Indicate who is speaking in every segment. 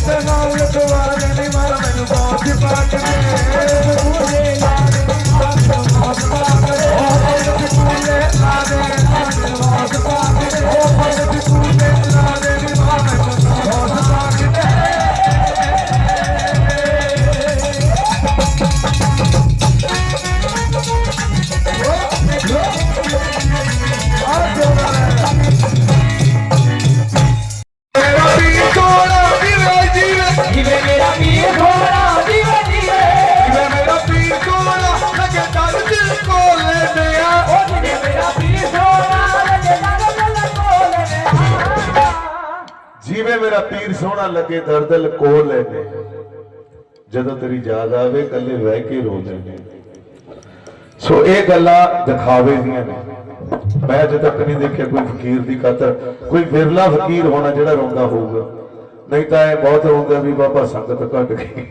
Speaker 1: Extra ਜਿਵੇਂ
Speaker 2: ਪੀਰ
Speaker 3: ਸੋਹਣਾ ਲੱਗੇ, ਦਰਦ ਲਕੋ ਲੈਨੇ ਜਦੋਂ ਤੇਰੀ ਯਾਦ ਆਵੇ ਕੱਲੇ ਬਹਿ ਕੇ ਰੋ ਲੈਨੇ ਸੋ ਇਹ ਗੱਲਾਂ ਦਿਖਾਵੇ ਦੀਆਂ ਨੇ। ਮੈਂ ਅਜੇ ਤੱਕ ਨਹੀਂ ਦੇਖਿਆ ਕੋਈ ਫਕੀਰ ਦੀ ਖਾਤਰ। ਕੋਈ ਵਿਰਲਾ ਫਕੀਰ ਹੋਣਾ ਜਿਹੜਾ ਰੋਂਦਾ ਹੋਊਗਾ। ਨਹੀਂ ਤਾਂ ਇਹ ਬਹੁਤ ਰੋਂਦਾ ਵੀ ਬਾਬਾ ਸੰਗਤ ਘਟ ਗਈ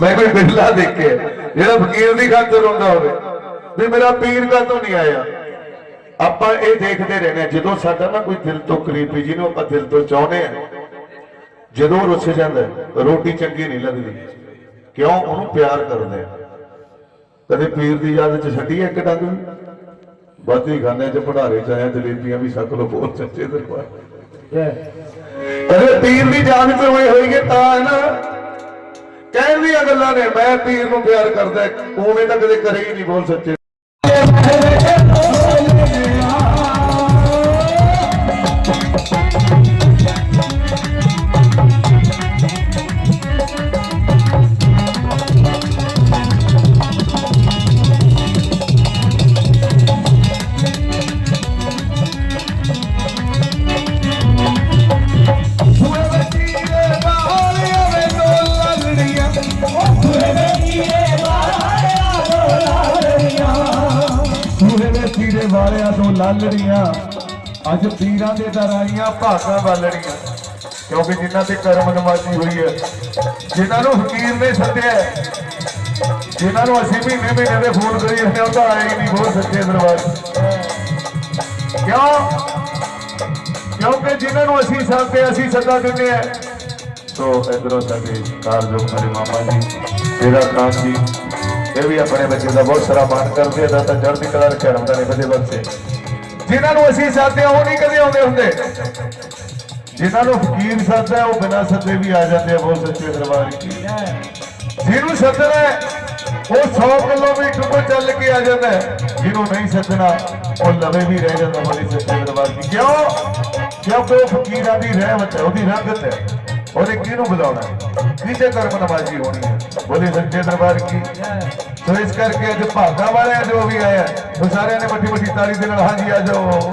Speaker 3: ਮੈਂ ਕੋਈ ਵਿਰਲਾ ਦੇਖਿਆ। ਜਿਹੜਾ ਫਕੀਰ ਦੀ ਖਾਤਰ ਰੋਂਦਾ ਹੋਵੇ। ਵੀ ਮੇਰਾ ਪੀਰ ਕਾਹਤੋਂ ਨਹੀਂ ਆਇਆ? ਆਪਾਂ ਇਹ ਦੇਖਦੇ ਰਹਿੰਦੇ ਹਾਂ, ਜਦੋਂ ਸਾਡਾ ਨਾ ਕੋਈ ਦਿਲ ਤੋਂ ਕਰੀਬੀ, ਜਿਹਨੂੰ ਆਪਾਂ ਦਿਲ ਤੋਂ ਚਾਹੁੰਦੇ ਆ ਜਦੋਂ ਰੁੱਸ ਜਾਂਦਾ ਰੋਟੀ ਚੰਗੀ ਨਹੀਂ ਲੱਗਦੀ। ਕਿਉਂ? ਉਹਨੂੰ ਪਿਆਰ ਕਰਦੇ ਆ ਕਦੇ ਪੀਰ ਦੀ ਯਾਦ ਚ ਛੱਡੀ ਇੱਕ ਡੰਗ ਵੀ? ਬਾਤੀ ਖਾਨੇ ਚ ਭੰਡਾਰੇ ਚ ਆਇਆ ਜਲੇਬੀਆਂ ਵੀ ਸੱਕ ਲੋ ਬਹੁਤ ਸੱਚੇ ਦਰਬਾਰ। ਕਦੇ ਪੀਰ ਦੀ ਯਾਦ ਚ ਹੋਏ ਹੋਈਏ ਤਾਂ ਹੈ ਨਾ। ਕਹਿੰਦੀਆਂ ਗੱਲਾਂ ਨੇ, ਮੈਂ ਪੀਰ ਨੂੰ ਪਿਆਰ ਕਰਦਾ, ਉਵੇਂ ਤਾਂ ਕਦੇ ਕਰੇ ਹੀ ਨਹੀਂ ਬੋਲ ਸੱਚੇ।
Speaker 1: ਵਜੀਰੇ ਤੋਂ ਲਾਲੜੀਆਂ। ਅੱਜ ਪੀਰਾਂ ਦੇ ਦਰਾਈਆਂ ਭਾਗਾਂ ਵਾਲੜੀਆਂ। ਕਿਉਂਕਿ ਜਿਨ੍ਹਾਂ ਤੇ ਕਰਮ ਨਵਾਜ਼ੀ ਹੋਈ ਹੈ, ਜਿਨ੍ਹਾਂ ਨੂੰ ਫਕੀਰ ਨੇ ਸੱਦਿਆ ਜਿਨ੍ਹਾਂ ਨੂੰ ਅਸੀਂ ਮਹੀਨੇ ਮਹੀਨੇ ਦੇ ਫੋਨ ਕਰੀ ਜਾਂਦੇ ਉਹ ਤਾਂ ਆਏ ਹੀ ਨਹੀਂ ਬਹੁਤ ਸੱਚੇ ਦਰਬਾਰ ਕਿਉਂ? ਕਿਉਂਕਿ ਜਿਨ੍ਹਾਂ ਨੂੰ ਅਸੀਂ ਸੱਦਦੇ ਅਸੀਂ ਸੱਦਾ ਦਿੰਦੇ ਆ ਸੋ ਇਧਰੋਂ ਸਾਡੇ ਕਾਰਜੋਗ ਮੇਰੇ ਮਾਮਾ ਜੀ ਤੇਰਾ ਕਾਨ ਇਹ ਵੀ ਆਪਣੇ ਬੱਚੇ ਦਾ ਬਹੁਤ ਸਾਰਾ ਮਾਣ ਕਰਦੇ ਆ ਤਾਂ ਚੜ੍ਹਦੀ ਕਲਾ ਰੱਖਿਆ ਹੁੰਦਾ ਨੇ ਕਦੇ ਬਖਸ਼ੇ ਜਿਨ੍ਹਾਂ ਨੂੰ ਅਸੀਂ ਸੱਦਦੇ ਉਹ ਨਹੀਂ ਕਦੇ ਆਉਂਦੇ ਹੁੰਦੇ। ਜਿਨ੍ਹਾਂ ਨੂੰ ਫਕੀਰ ਸੱਦਦਾ ਉਹ ਬਿਨਾਂ ਸੱਦੇ ਵੀ ਆ ਜਾਂਦੇ ਆ ਬਹੁਤ ਸੱਚੇ ਦਰਬਾਰ ਜਿਹਨੂੰ ਸੱਦਣਾ ਹੈ, ਉਹ 100 ਕਿਲੋਮੀਟਰ ਤੋਂ ਚੱਲ ਕੇ ਆ ਜਾਂਦਾ ਜਿਹਨੂੰ ਨਹੀਂ ਸੱਦਣਾ ਉਹ ਲਵੇ ਵੀ ਰਹਿ ਜਾਂਦਾ ਬੜੀ ਸੱਚੇ ਦਰਬਾਰ ਦੀ ਕਿਉਂ? ਕਿਉਂਕਿ ਉਹ ਫਕੀਰਾਂ ਦੀ ਰਹਿਮਤ ਹੈ ਉਹਦੀ ਰੰਗਤ ਹੈ। ਉਹਨੇ ਕਿਹਨੂੰ ਬੁਲਾਉਣਾ ਹੈ? ਕਿਹਦੇ ਕਰਮ ਨਵਾਜ਼ੀ ਹੋਣੀ ਹੈ। ਬੋਲੇ ਸੱਚੇ ਦਰਬਾਰ ਕੀ? ਸੋ ਇਸ ਕਰਕੇ ਅੱਜ ਭਾਗਾ ਵਾਲਿਆਂ ਜੋ ਵੀ ਆਇਆ ਉਹ ਸਾਰਿਆਂ ਨੇ ਮੱਠੀ ਮੱਠੀ ਤਾਲੀ ਦੇ ਨਾਲ ਹਾਂਜੀ ਆ ਜਾਓ।